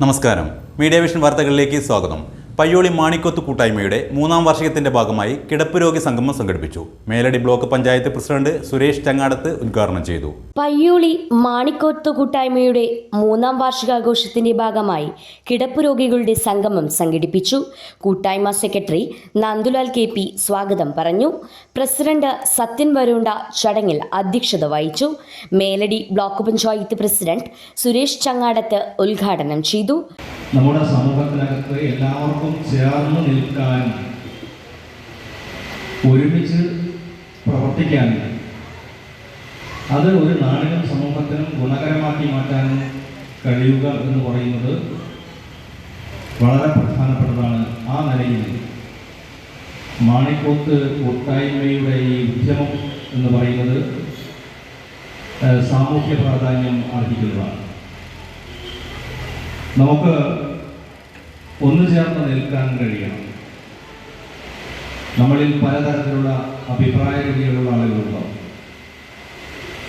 നമസ്കാരം. Media vision വാർത്തകളിലേക്ക് സ്വാഗതം. പയ്യോളി മാണിക്കൊത്ത് കൂട്ടായ്മയുടെ മൂന്നാം വാർഷികത്തിന്റെ ഭാഗമായി കിടപ്പ് രോഗി സംഗമം സംഘടിപ്പിച്ചു. മേലടി ബ്ലോക്ക് പഞ്ചായത്ത് പ്രസിഡന്റ് സുരേഷ് ചങ്ങാടത്ത് ഉദ്ഘാടനം ചെയ്തു. പയ്യോളി മാണിക്കോത്ത് കൂട്ടായ്മയുടെ മൂന്നാം വാർഷികാഘോഷത്തിന്റെ ഭാഗമായി കിടപ്പ് രോഗികളുടെ സംഗമം സംഘടിപ്പിച്ചു. കൂട്ടായ്മ സെക്രട്ടറി നന്ദുലാൽ കെ പി സ്വാഗതം പറഞ്ഞു. പ്രസിഡന്റ് സത്യൻ വരുണ്ട ചടങ്ങിൽ അധ്യക്ഷത വഹിച്ചു. മേലടി ബ്ലോക്ക് പഞ്ചായത്ത് പ്രസിഡന്റ് സുരേഷ് ചങ്ങാടത്ത് ഉദ്ഘാടനം ചെയ്തു. നമ്മുടെ സമൂഹത്തിനകത്ത് എല്ലാവർക്കും ചേർന്ന് നിൽക്കാൻ ഒരുമിച്ച് പ്രവർത്തിക്കാൻ അത് ഒരു നാടിനും സമൂഹത്തിനും ഗുണകരമാക്കി മാറ്റാനും കഴിയുക എന്ന് പറയുന്നത് വളരെ പ്രധാനപ്പെട്ടതാണ്. ആ നിലയിൽ മാണിക്കോത്ത് കൂട്ടായ്മയുടെ ഈ ഉദ്യമം എന്ന് പറയുന്നത് സാമൂഹ്യ പ്രാധാന്യം അർഹിക്കുന്നതാണ്. നമുക്ക് ഒന്നു ചേർന്ന് നിൽക്കാൻ കഴിയണം. നമ്മളിൽ പലതരത്തിലുള്ള അഭിപ്രായ രീതിയിലുള്ള ആളുകളുണ്ടാവും.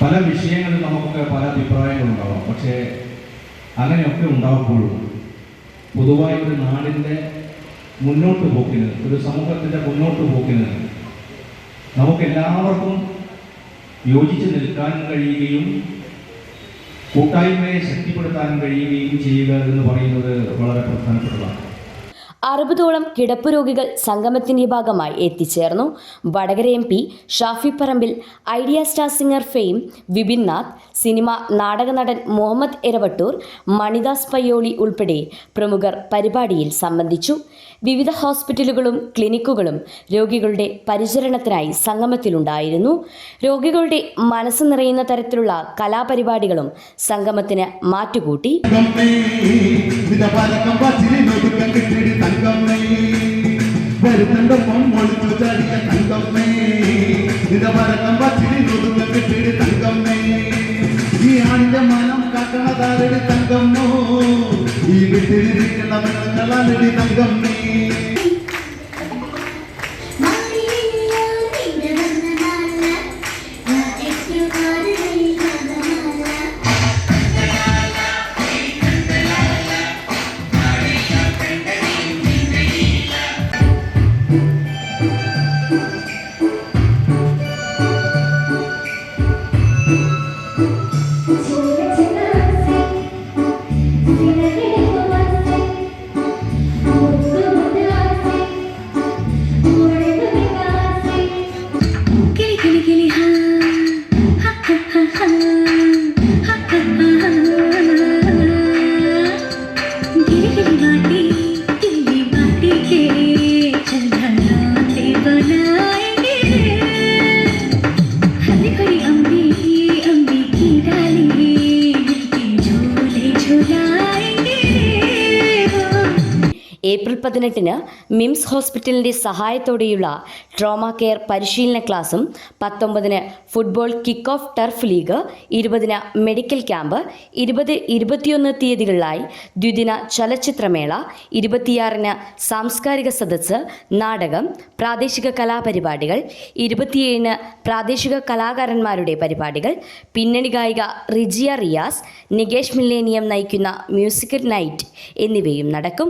പല വിഷയങ്ങളിൽ നമുക്ക് പല അഭിപ്രായങ്ങളുണ്ടാവാം. പക്ഷേ അങ്ങനെയൊക്കെ ഉണ്ടാകുമ്പോഴും പൊതുവായി ഒരു നാടിന്റെ മുന്നോട്ട് പോക്കിന് ഒരു സമൂഹത്തിന്റെ മുന്നോട്ട് പോക്കിന് നമുക്ക് എല്ലാവർക്കും യോജിച്ച് നിൽക്കാൻ കഴിയുകയും കൂട്ടായ്മയെ ശക്തിപ്പെടുത്താൻ കഴിയുകയും ചെയ്യുക എന്ന് പറയുന്നത് വളരെ പ്രധാനപ്പെട്ടതാണ്. അറുപതോളം കിടപ്പ് രോഗികൾ സംഗമത്തിന്റെ ഭാഗമായി എത്തിച്ചേർന്നു. Vadakara M P Shafi Parambil idea star singer fame Vipin Nath cinema നാടക നടൻ മുഹമ്മദ് എരവട്ടൂർ മണിദാസ് പയ്യോളി ഉൾപ്പെടെ പ്രമുഖർ പരിപാടിയിൽ സംബന്ധിച്ചു. വിവിധ ഹോസ്പിറ്റലുകളും ക്ലിനിക്കുകളും രോഗികളുടെ പരിചരണത്തിനായി സംഗമത്തിലുണ്ടായിരുന്നു. രോഗികളുടെ മനസ്സ് നിറയുന്ന തരത്തിലുള്ള കലാപരിപാടികളും സംഗമത്തിന് മാറ്റുകൂട്ടി. ഈ ആണിന്റെ മനം പച്ചിരി നൊതുക്കം പെണ്ണുങ്ങളാണടി തങ്കമ്മേ Thank you. ഏപ്രിൽ പതിനെട്ടിന് മിംസ് ഹോസ്പിറ്റലിന്റെ സഹായത്തോടെയുള്ള ട്രോമ കെയർ പരിശീലന ക്ലാസും പത്തൊമ്പതിന് football kick off turf league ഇരുപതിന് മെഡിക്കൽ ക്യാമ്പ് ഇരുപത് ഇരുപത്തിയൊന്ന് തീയതികളിലായി ദ്വിദിന ചലച്ചിത്രമേള ഇരുപത്തിയാറിന് സാംസ്കാരിക സദസ്സ് നാടകം പ്രാദേശിക കലാപരിപാടികൾ ഇരുപത്തിയേഴിന് പ്രാദേശിക കലാകാരന്മാരുടെ പരിപാടികൾ പിന്നണി ഗായിക റിജിയ റിയാസ് നികേഷ് മില്ലേനിയം നയിക്കുന്ന മ്യൂസിക്കൽ നൈറ്റ് എന്നിവയും നടക്കും.